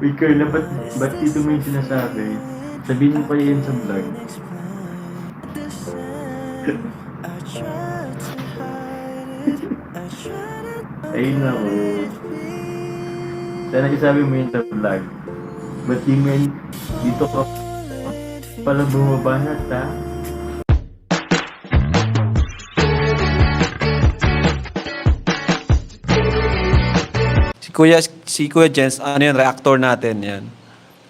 Uy, Carla, ba't, ba't dito mo yung sinasabi? Sabihin mo kaya yun sa vlog. Ay, nako. Sana isabi mo yun sa vlog. Ba't di mo yun dito ka pala bumabanat, ha? Kuya, si Kuya Jens, ano yun, reactor natin yan.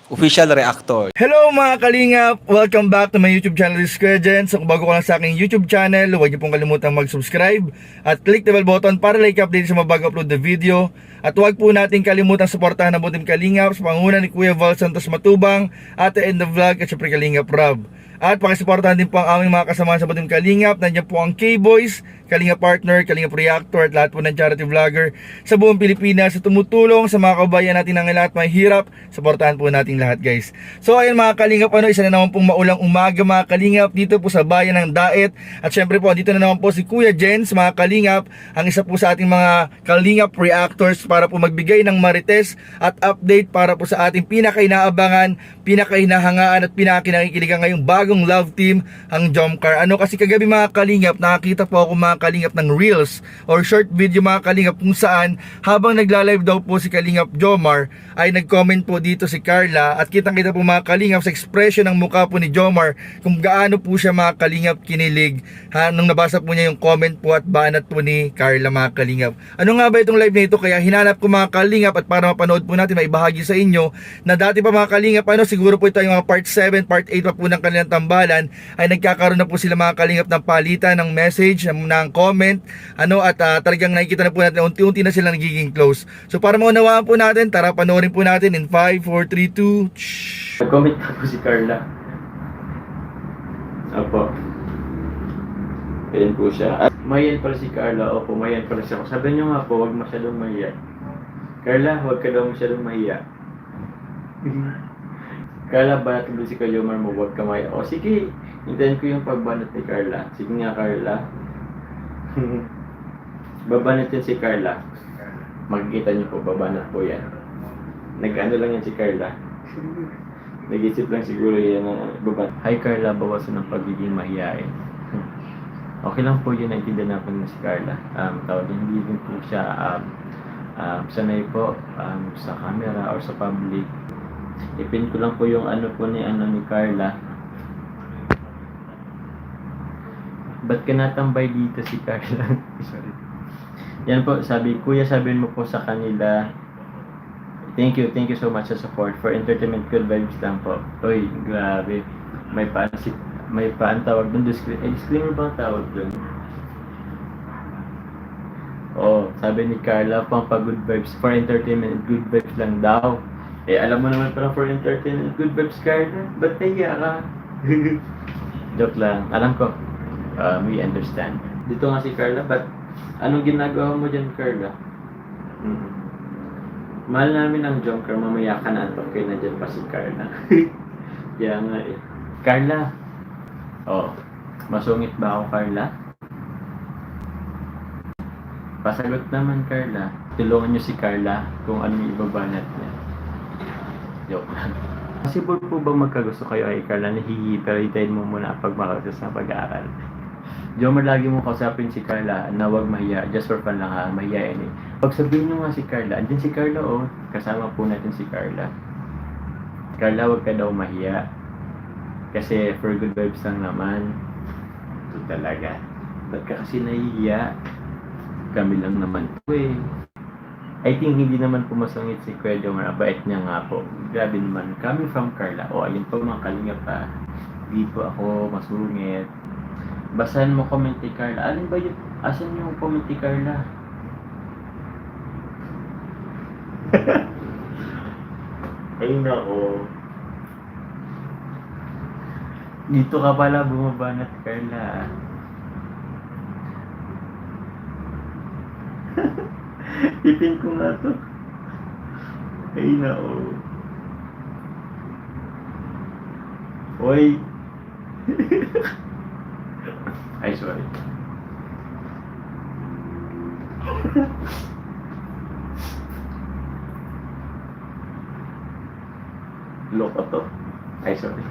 Official reactor. Hello mga kalingap! Welcome back to my YouTube channel, this is Kuya Jen. So kung bago ka lang sa aking YouTube channel, huwag niyo pong kalimutan mag-subscribe at click the bell button para like update sa mga bago upload na video. At huwag po natin kalimutan suportahan ang butim kalingap sa panguna ni Kuya Val Santos Matubang, Ate End of Vlog at syempre Kalingap Rob. At pakisuportahan din po ang aming mga kasamahan sa Butim Kalingap. Nandiyan po ang K-Boys, Kalingap Partner, Kalingap Reactor at lahat po ng charity vlogger sa buong Pilipinas sa tumutulong sa mga kabayan natin ng lahat may hirap. Suportahan po natin lahat guys. So ayun mga Kalingap, ano, isa na naman pong maulang umaga mga Kalingap dito po sa bayan ng Daet. At syempre po, dito na naman po si Kuya Jens, mga Kalingap, ang isa po sa ating mga Kalingap Reactors para po magbigay ng marites at update para po sa ating pinakainaabangan, pinakainahangaan at pinakinakikiligan ngayong bagong love team, ang Jomcar. Ano kasi kagabi mga Kalingap, nakakita po ako mga Kalingap ng Reels or short video mga Kalingap kung saan habang nagla-live daw po si Kalingap Jomar ay nag-comment po dito si Carla at kitang-kita po mga Kalingap sa expression ng mukha po ni Jomar kung gaano po siya mga Kalingap kinilig ha, nung nabasa po niya yung comment po at banat po ni Carla mga Kalingap. Ano nga ba itong live na ito? Kaya hinanap ko mga Kalingap at para mapanood po natin, maibahagi sa inyo na dati pa mga Kalingap, ano, siguro po ito yung mga part 7, part 8 pa po ng kanilang tambalan ay nagkakaroon na po sila mga Kalingap ng palitan ng message, ng, comment, ano, at ah, talagang nakikita na po natin, unti-unti na sila nagiging close. So para maunawaan po natin, tara panoorin po natin in 5, 4, 3, 2, shh. Nag-comment na po si Carla. Opo. Ayan po siya. Mayan pala si Carla. Opo, mayan pala siya. Sabi niyo nga po, huwag masyadong mahiya. Carla, huwag ka daw masyadong mahiya. Carla, banat mo si Kuya Omar mo, huwag ka mahiya. O sige, hintayin ko yung pagbanat ni Carla. Sige nga, Carla. babanat yan si Carla. Makikita niyo po, babanat po yan. Nag-ano lang yan si Carla. Nag-isip lang siguro yan na baban. Hi Carla, bawasan ng pagiging mahihain. okay lang po yun, naintindihan na si Carla. Um, tawag hindi din po siya um, um, sanay po um, sa camera or sa public. Ipin ko lang po yung ano po ni ano ni Carla. Ba't ka natambay dito si Carla? Sorry. Yan po, sabi, kuya sabihin mo po sa kanila, Thank you, thank you so much sa support. For entertainment, good vibes lang po. Uy, grabe. May paan, si, may paan tawag doon. Disclaimer, eh, disclaimer ba tawag doon? Oh, sabi ni Carla, pang pa good vibes. For entertainment, good vibes lang daw. Eh, alam mo naman pala for entertainment, good vibes, Carla. Ba't nahiya ka? Joke lang. Alam ko. Um, we understand. Dito nga si Carla, but anong ginagawa mo dyan, Carla? Mm. Mahal namin ang Jonker, mamaya ka na antok kayo na dyan pa si Carla. Kaya nga eh. Carla! Oh, masungit ba ako, Carla? Pasagot naman, Carla. Tulungan niyo si Carla kung ano yung ibabanat niya. Joke lang. Possible po ba magkagusto kayo ay Carla? Nahihi, pero hitayin mo muna pag makasas na pag-aaral. Jomar, lagi mo kausapin si Carla na huwag mahiya. Just for fun lang ha, mahiyain eh. Pag sabihin nyo nga si Carla, andyan si Carla oh. Kasama po natin si Carla. Carla, huwag ka daw mahiya. Kasi for good vibes lang naman. Ito talaga. Ba't ka kasi nahihiya? Kami lang naman po eh. I think hindi naman po masungit si Kuya Jomar. Abait niya nga po. Grabe naman. Coming from Carla. O, oh, ayun po mga kalinga pa. Di po ako masungit. Basahin mo comment ni Carla. Alin ba yun? Asan yung comment ni Carla? Ay nako. Dito ka pala bumabanat, Carla. Ipin ko nga to. Ay nako. Hoy. Ay, sorry. Loko to. Ay, sorry.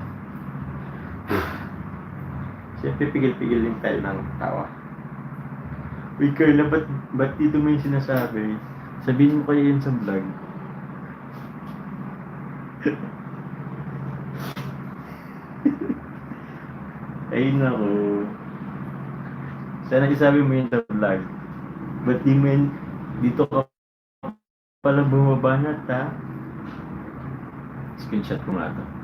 Siyempre, pigil-pigil din tayo ng tawa. Uy, Carla, ba't, ba't dito mo yung sinasabi? Sabihin mo kayo yun sa vlog. Ay, naku. Sana isabi mo yun sa vlog. Ba't di mo yun, dito ka pala bumabanat, ha? Screenshot ko nga to.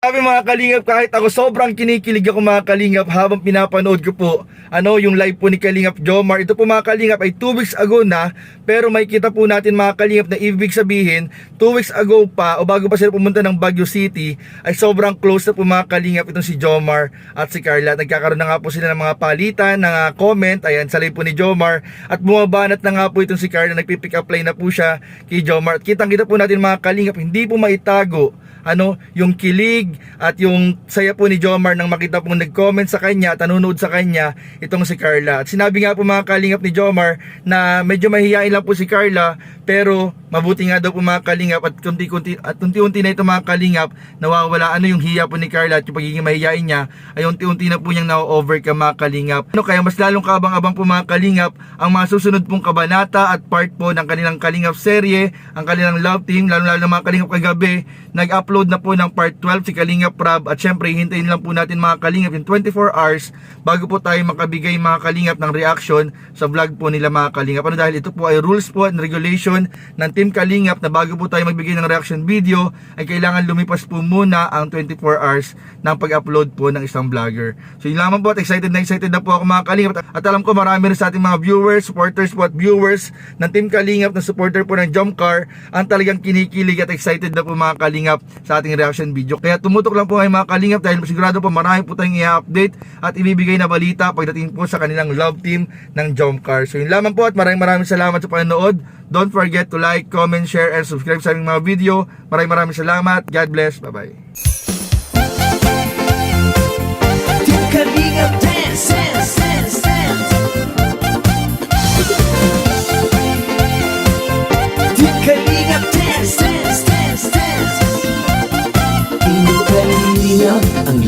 Sabi mga kalingap, kahit ako sobrang kinikilig ako mga kalingap habang pinapanood ko po ano yung live po ni Kalingap Jomar. Ito po mga kalingap ay 2 weeks ago na pero may kita po natin mga kalingap na ibig sabihin 2 weeks ago pa o bago pa sila pumunta ng Baguio City ay sobrang close na po mga kalingap itong si Jomar at si Carla. Nagkakaroon na nga po sila ng mga palitan, ng ah, comment, ayan sa live po ni Jomar at bumabanat na nga po itong si Carla, nagpipick up line na po siya kay Jomar. At kitang kita po natin mga kalingap, hindi po maitago ano, yung kilig at yung saya po ni Jomar nang makita pong nag-comment sa kanya at nanonood sa kanya itong si Carla. At sinabi nga po mga kalingap ni Jomar na medyo mahihain lang po si Carla pero mabuti nga daw po mga kalingap at unti-unti at unti-unti na ito mga kalingap nawawala ano yung hiya po ni Carla at yung pagiging mahihain niya ay unti-unti na po niyang na-overcome mga kalingap. Ano kaya mas lalong kaabang-abang po mga kalingap ang mga susunod pong kabanata at part po ng kanilang kalingap serye, ang kanilang love team, lalo-lalo mga kalingap kagabi, nag-upload na po ng part 12 si Kalingap Prab at syempre hintayin lang po natin mga kalingap yung 24 hours bago po tayo makabigay mga kalingap ng reaction sa vlog po nila mga kalingap. Ano dahil ito po ay rules po and regulation ng Team Kalingap na bago po tayo magbigay ng reaction video ay kailangan lumipas po muna ang 24 hours ng pag-upload po ng isang vlogger. So yun lamang po at excited na excited na po ako mga kalingap at alam ko marami rin sa ating mga viewers, supporters po at viewers ng Team Kalingap na supporter po ng Jomcar ang talagang kinikilig at excited na po mga kalingap sa ating reaction video. Kaya tumutok lang po kayo mga kalingap dahil sigurado po marami po tayong i-update at ibibigay na balita pagdating po sa kanilang love team ng Jomcar. So yun lamang po at maraming maraming salamat sa panonood. Don't forget to like, comment, share, and subscribe sa aming mga video. Maraming maraming salamat. God bless. Bye-bye.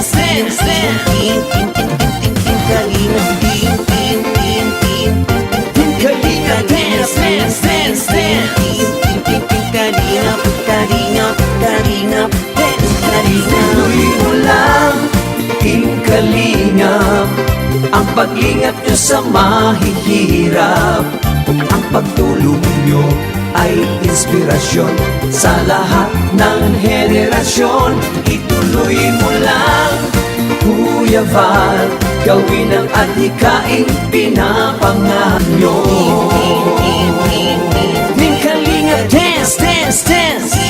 Sin, sin Kalina Tin, tin, tin, tin Kalina Tin, sin, sin, sin Ang pag-ingat nyo sa mahihirap Ang pagtulong nyo ay inspirasyon Sa lahat ng henerasyon. Ituloy mo lang Kuya Val Gawin ang adhikaing pinapangarap nyo. Team Kalingap Dance, Dance, Dance